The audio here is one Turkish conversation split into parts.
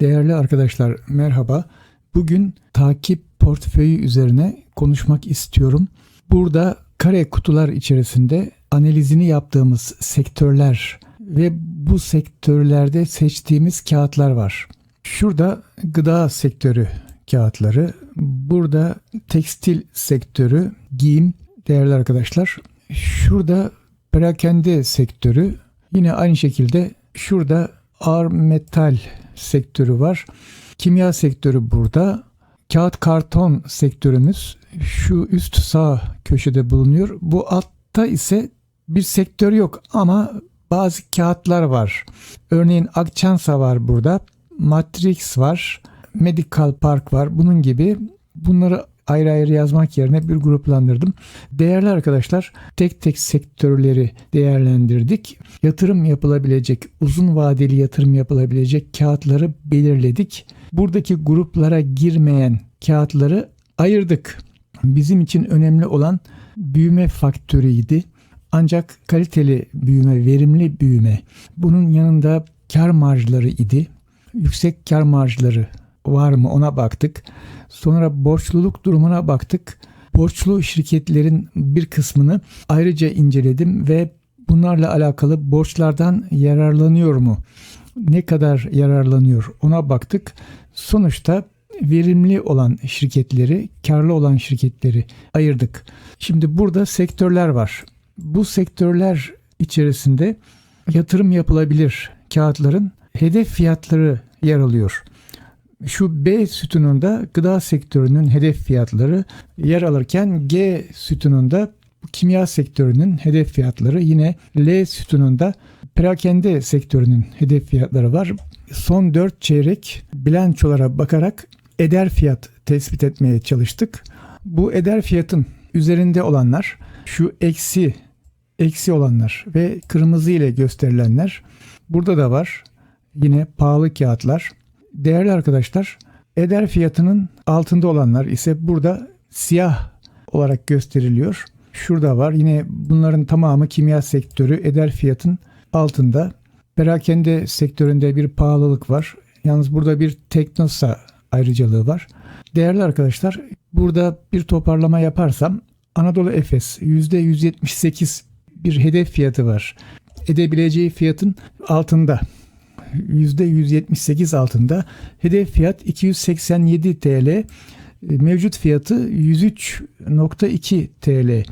Değerli arkadaşlar merhaba. Bugün takip portföyü üzerine konuşmak istiyorum. Burada kare kutular içerisinde analizini yaptığımız sektörler ve bu sektörlerde seçtiğimiz kağıtlar var. Şurada gıda sektörü kağıtları, burada tekstil sektörü, giyim değerli arkadaşlar. Şurada perakende sektörü, yine aynı şekilde şurada ağır metal sektörü var. Kimya sektörü burada. Kağıt karton sektörümüz şu üst sağ köşede bulunuyor. Bu altta ise bir sektör yok ama bazı kağıtlar var. Örneğin Akçansa var burada. Matrix var. Medical Park var. Bunun gibi bunları ayrı ayrı yazmak yerine bir gruplandırdım. Değerli arkadaşlar tek tek sektörleri değerlendirdik. Yatırım yapılabilecek, uzun vadeli yatırım yapılabilecek kağıtları belirledik. Buradaki gruplara girmeyen kağıtları ayırdık. Bizim için önemli olan büyüme faktörüydi. Ancak kaliteli büyüme, verimli büyüme, bunun yanında kar marjları idi. Yüksek kar marjları var mı ona baktık. Sonra borçluluk durumuna baktık. Borçlu şirketlerin bir kısmını ayrıca inceledim ve bunlarla alakalı borçlardan yararlanıyor mu? Ne kadar yararlanıyor ona baktık. Sonuçta verimli olan şirketleri, karlı olan şirketleri ayırdık. Şimdi burada sektörler var. Bu sektörler içerisinde yatırım yapılabilir kağıtların hedef fiyatları yer alıyor. Şu B sütununda gıda sektörünün hedef fiyatları yer alırken G sütununda kimya sektörünün hedef fiyatları yine L sütununda perakende sektörünün hedef fiyatları var. Son 4 çeyrek bilançolara bakarak eder fiyat tespit etmeye çalıştık. Bu eder fiyatın üzerinde olanlar şu eksi eksi olanlar ve kırmızı ile gösterilenler burada da var. Yine pahalı kağıtlar. Değerli arkadaşlar, eder fiyatının altında olanlar ise burada siyah olarak gösteriliyor. Şurada var. Yine bunların tamamı kimya sektörü eder fiyatın altında. Perakende sektöründe bir pahalılık var. Yalnız burada bir Teknosa ayrıcalığı var. Değerli arkadaşlar, burada bir toparlama yaparsam Anadolu Efes %178 bir hedef fiyatı var. Edebileceği fiyatın altında. %178 altında. Hedef fiyat 287 TL. Mevcut fiyatı 103.2 TL.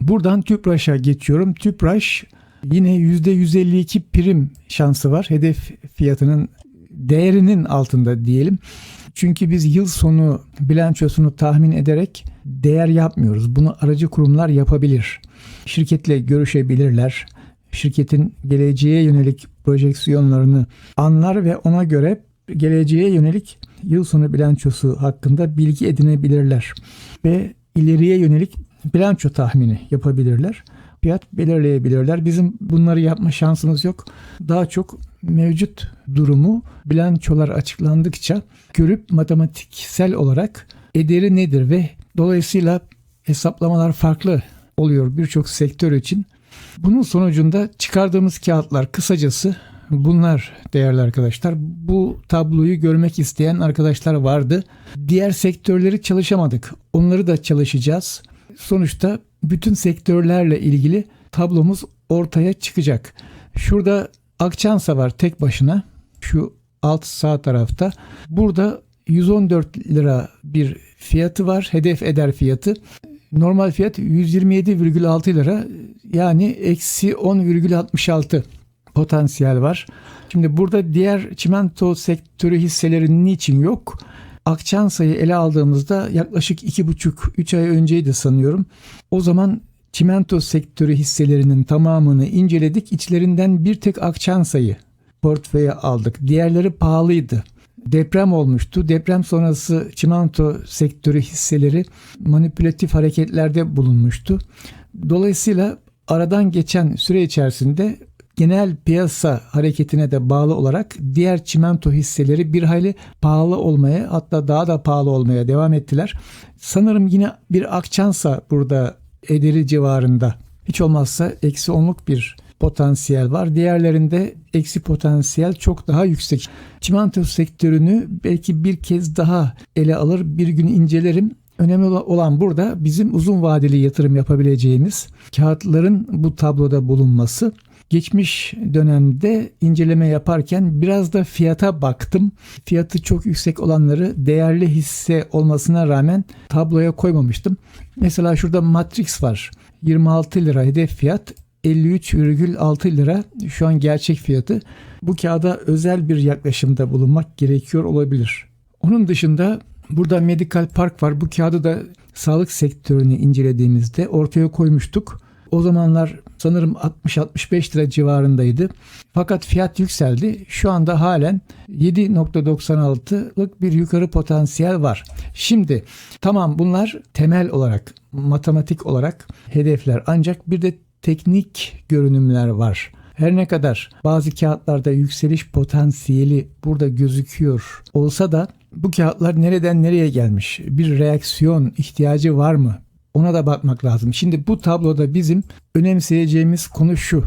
Buradan Tüpraş'a geçiyorum. Tüpraş yine %152 prim şansı var. Hedef fiyatının değerinin altında diyelim. Çünkü biz yıl sonu bilançosunu tahmin ederek değer yapmıyoruz. Bunu aracı kurumlar yapabilir. Şirketle görüşebilirler. Şirketin geleceğe yönelik projeksiyonlarını anlar ve ona göre geleceğe yönelik yıl sonu bilançosu hakkında bilgi edinebilirler ve ileriye yönelik bilanço tahmini yapabilirler. Fiyat belirleyebilirler. Bizim bunları yapma şansımız yok. Daha çok mevcut durumu bilançolar açıklandıkça görüp matematiksel olarak ederi nedir ve dolayısıyla hesaplamalar farklı oluyor birçok sektör için. Bunun sonucunda çıkardığımız kağıtlar kısacası bunlar değerli arkadaşlar. Bu tabloyu görmek isteyen arkadaşlar vardı. Diğer sektörleri çalışamadık. Onları da çalışacağız. Sonuçta bütün sektörlerle ilgili tablomuz ortaya çıkacak. Şurada Akçansa var tek başına. Şu alt sağ tarafta. Burada 114 lira bir fiyatı var. Hedef eder fiyatı. Normal fiyat 127,6 lira yani eksi 10,66 potansiyel var. Şimdi burada diğer çimento sektörü hisseleri niçin yok? Akçansa'yı ele aldığımızda yaklaşık 2,5-3 ay önceydi sanıyorum. O zaman çimento sektörü hisselerinin tamamını inceledik. İçlerinden bir tek Akçansa'yı portföye aldık. Diğerleri pahalıydı deprem olmuştu. Deprem sonrası çimento sektörü hisseleri manipülatif hareketlerde bulunmuştu. Dolayısıyla aradan geçen süre içerisinde genel piyasa hareketine de bağlı olarak diğer çimento hisseleri bir hayli pahalı olmaya hatta daha da pahalı olmaya devam ettiler. Sanırım yine bir Akçansa burada ederi civarında hiç olmazsa eksi onluk bir potansiyel var. Diğerlerinde eksi potansiyel çok daha yüksek. Çimento sektörünü belki bir kez daha ele alır, bir gün incelerim. Önemli olan burada bizim uzun vadeli yatırım yapabileceğimiz kağıtların bu tabloda bulunması. Geçmiş dönemde inceleme yaparken biraz da fiyata baktım. Fiyatı çok yüksek olanları değerli hisse olmasına rağmen tabloya koymamıştım. Mesela şurada Matrix var. 26 lira hedef fiyat 53,6 lira şu an gerçek fiyatı. Bu kağıda özel bir yaklaşımda bulunmak gerekiyor olabilir. Onun dışında burada Medical Park var. Bu kağıdı da sağlık sektörünü incelediğimizde ortaya koymuştuk. O zamanlar sanırım 60-65 lira civarındaydı. Fakat fiyat yükseldi. Şu anda halen 7.96'lık bir yukarı potansiyel var. Şimdi tamam bunlar temel olarak, matematik olarak hedefler. Ancak bir de teknik görünümler var. Her ne kadar bazı kağıtlarda yükseliş potansiyeli burada gözüküyor olsa da bu kağıtlar nereden nereye gelmiş? Bir reaksiyon ihtiyacı var mı? Ona da bakmak lazım. Şimdi bu tabloda bizim önemseyeceğimiz konu şu.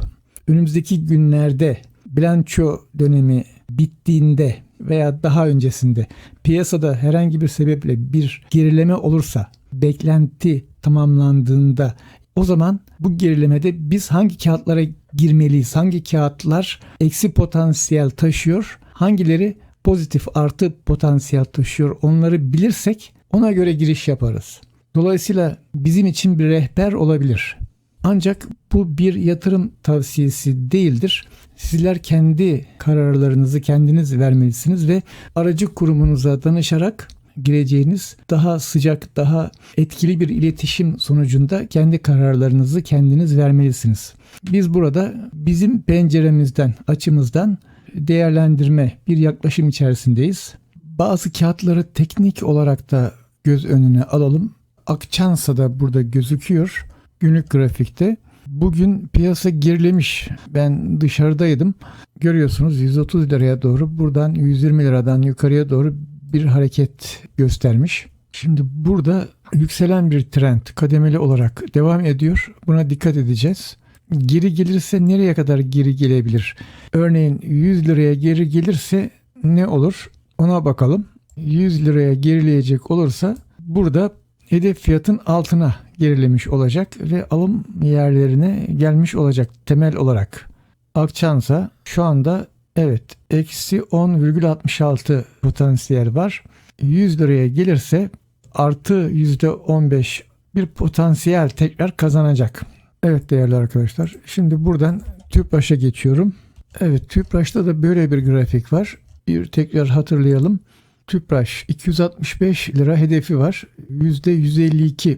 Önümüzdeki günlerde bilanço dönemi bittiğinde veya daha öncesinde piyasada herhangi bir sebeple bir gerileme olursa, beklenti tamamlandığında o zaman bu gerilemede biz hangi kağıtlara girmeliyiz? Hangi kağıtlar eksi potansiyel taşıyor? Hangileri pozitif artı potansiyel taşıyor? Onları bilirsek ona göre giriş yaparız. Dolayısıyla bizim için bir rehber olabilir. Ancak bu bir yatırım tavsiyesi değildir. Sizler kendi kararlarınızı kendiniz vermelisiniz ve aracı kurumunuza danışarak gireceğiniz daha sıcak, daha etkili bir iletişim sonucunda kendi kararlarınızı kendiniz vermelisiniz. Biz burada bizim penceremizden, açımızdan değerlendirme bir yaklaşım içerisindeyiz. Bazı kağıtları teknik olarak da göz önüne alalım. Akçansa da burada gözüküyor günlük grafikte. Bugün piyasa gerilemiş. Ben dışarıdaydım. Görüyorsunuz 130 liraya doğru buradan 120 liradan yukarıya doğru bir hareket göstermiş. Şimdi burada yükselen bir trend kademeli olarak devam ediyor. Buna dikkat edeceğiz. Geri gelirse nereye kadar geri gelebilir? Örneğin 100 liraya geri gelirse ne olur? Ona bakalım. 100 liraya gerileyecek olursa burada hedef fiyatın altına gerilemiş olacak ve alım yerlerine gelmiş olacak temel olarak. Akçansa şu anda evet eksi 10,66 potansiyel var. 100 liraya gelirse artı %15 bir potansiyel tekrar kazanacak. Evet değerli arkadaşlar şimdi buradan TÜPRAŞ'a geçiyorum. Evet TÜPRAŞ'ta da böyle bir grafik var. Bir tekrar hatırlayalım. TÜPRAŞ 265 lira hedefi var. %152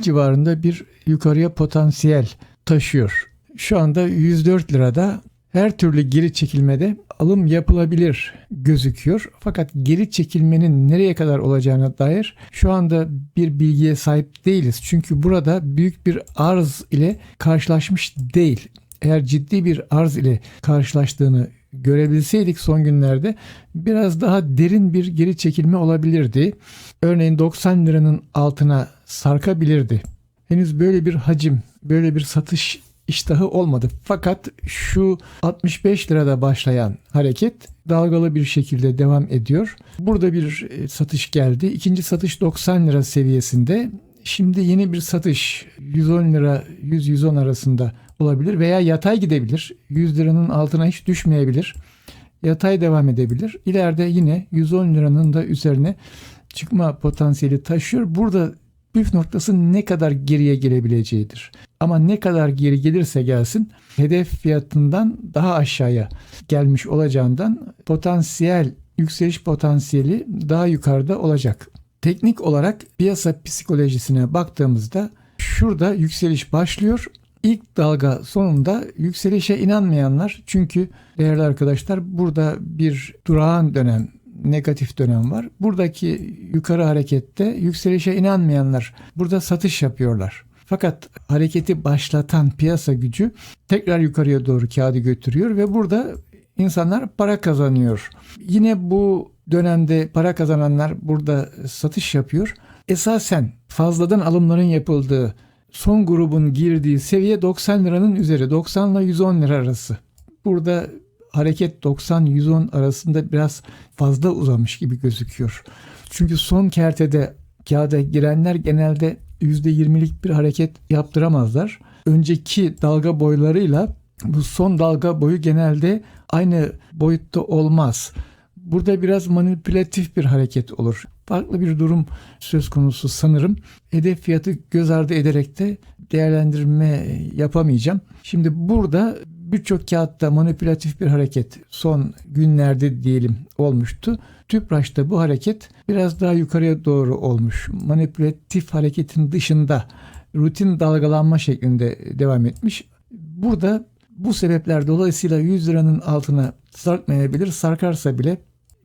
civarında bir yukarıya potansiyel taşıyor. Şu anda 104 lirada her türlü geri çekilmede alım yapılabilir gözüküyor. Fakat geri çekilmenin nereye kadar olacağına dair şu anda bir bilgiye sahip değiliz. Çünkü burada büyük bir arz ile karşılaşmış değil. Eğer ciddi bir arz ile karşılaştığını görebilseydik son günlerde biraz daha derin bir geri çekilme olabilirdi. Örneğin 90 liranın altına sarkabilirdi. Henüz böyle bir hacim, böyle bir satış iştahı olmadı. Fakat şu 65 lirada başlayan hareket dalgalı bir şekilde devam ediyor. Burada bir e, satış geldi. İkinci satış 90 lira seviyesinde. Şimdi yeni bir satış 110 lira 100-110 arasında olabilir veya yatay gidebilir. 100 liranın altına hiç düşmeyebilir. Yatay devam edebilir. İleride yine 110 liranın da üzerine çıkma potansiyeli taşıyor. Burada püf noktası ne kadar geriye gelebileceğidir. Ama ne kadar geri gelirse gelsin hedef fiyatından daha aşağıya gelmiş olacağından potansiyel yükseliş potansiyeli daha yukarıda olacak. Teknik olarak piyasa psikolojisine baktığımızda şurada yükseliş başlıyor. İlk dalga sonunda yükselişe inanmayanlar çünkü değerli arkadaşlar burada bir durağan dönem negatif dönem var. Buradaki yukarı harekette yükselişe inanmayanlar burada satış yapıyorlar. Fakat hareketi başlatan piyasa gücü tekrar yukarıya doğru kağıdı götürüyor ve burada insanlar para kazanıyor. Yine bu dönemde para kazananlar burada satış yapıyor. Esasen fazladan alımların yapıldığı son grubun girdiği seviye 90 liranın üzeri 90 ile 110 lira arası. Burada hareket 90-110 arasında biraz fazla uzamış gibi gözüküyor. Çünkü son kertede kağıda girenler genelde %20'lik bir hareket yaptıramazlar. Önceki dalga boylarıyla bu son dalga boyu genelde aynı boyutta olmaz. Burada biraz manipülatif bir hareket olur. Farklı bir durum söz konusu sanırım. Hedef fiyatı göz ardı ederek de değerlendirme yapamayacağım. Şimdi burada birçok kağıtta manipülatif bir hareket son günlerde diyelim olmuştu. Tüpraş'ta bu hareket biraz daha yukarıya doğru olmuş. Manipülatif hareketin dışında rutin dalgalanma şeklinde devam etmiş. Burada bu sebepler dolayısıyla 100 liranın altına sarkmayabilir. Sarkarsa bile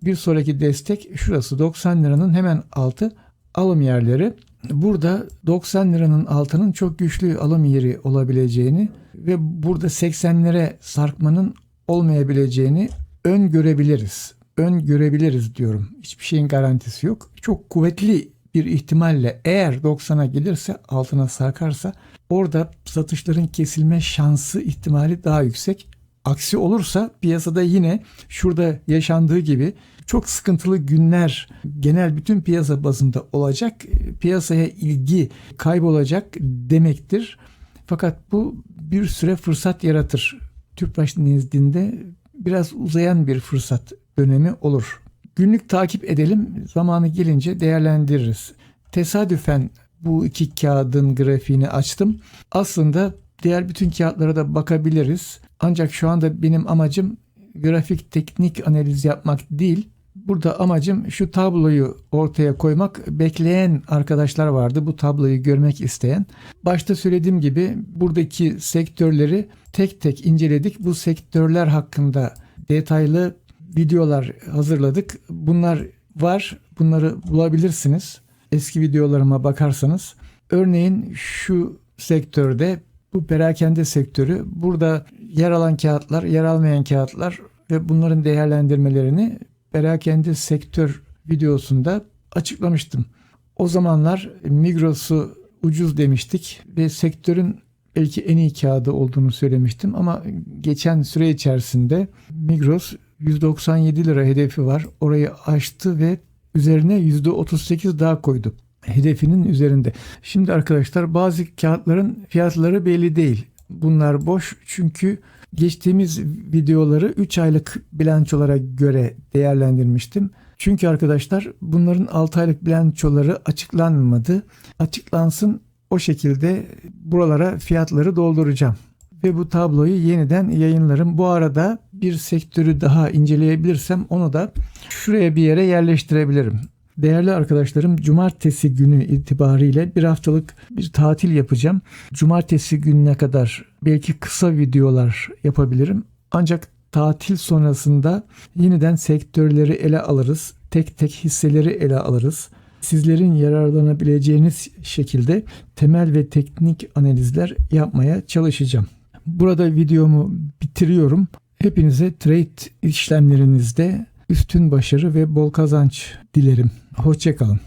bir sonraki destek şurası 90 liranın hemen altı alım yerleri. Burada 90 liranın altının çok güçlü alım yeri olabileceğini ve burada 80'lere sarkmanın olmayabileceğini ön görebiliriz. Ön görebiliriz diyorum. Hiçbir şeyin garantisi yok. Çok kuvvetli bir ihtimalle eğer 90'a gelirse altına sarkarsa orada satışların kesilme şansı ihtimali daha yüksek. Aksi olursa piyasada yine şurada yaşandığı gibi çok sıkıntılı günler genel bütün piyasa bazında olacak. Piyasaya ilgi kaybolacak demektir. Fakat bu bir süre fırsat yaratır. Tüpraş nezdinde biraz uzayan bir fırsat dönemi olur. Günlük takip edelim. Zamanı gelince değerlendiririz. Tesadüfen bu iki kağıdın grafiğini açtım. Aslında diğer bütün kağıtlara da bakabiliriz. Ancak şu anda benim amacım grafik teknik analiz yapmak değil. Burada amacım şu tabloyu ortaya koymak. Bekleyen arkadaşlar vardı bu tabloyu görmek isteyen. Başta söylediğim gibi buradaki sektörleri tek tek inceledik. Bu sektörler hakkında detaylı videolar hazırladık. Bunlar var. Bunları bulabilirsiniz. Eski videolarıma bakarsanız. Örneğin şu sektörde bu perakende sektörü burada yer alan kağıtlar, yer almayan kağıtlar ve bunların değerlendirmelerini perakende sektör videosunda açıklamıştım. O zamanlar Migros'u ucuz demiştik ve sektörün belki en iyi kağıdı olduğunu söylemiştim ama geçen süre içerisinde Migros 197 lira hedefi var. Orayı aştı ve üzerine %38 daha koydu. Hedefinin üzerinde. Şimdi arkadaşlar bazı kağıtların fiyatları belli değil. Bunlar boş çünkü geçtiğimiz videoları 3 aylık bilançolara göre değerlendirmiştim. Çünkü arkadaşlar bunların 6 aylık bilançoları açıklanmadı. Açıklansın o şekilde buralara fiyatları dolduracağım. Ve bu tabloyu yeniden yayınlarım. Bu arada bir sektörü daha inceleyebilirsem onu da şuraya bir yere yerleştirebilirim. Değerli arkadaşlarım cumartesi günü itibariyle bir haftalık bir tatil yapacağım. Cumartesi gününe kadar belki kısa videolar yapabilirim. Ancak tatil sonrasında yeniden sektörleri ele alırız. Tek tek hisseleri ele alırız. Sizlerin yararlanabileceğiniz şekilde temel ve teknik analizler yapmaya çalışacağım. Burada videomu bitiriyorum. Hepinize trade işlemlerinizde üstün başarı ve bol kazanç dilerim. Hoşçakalın.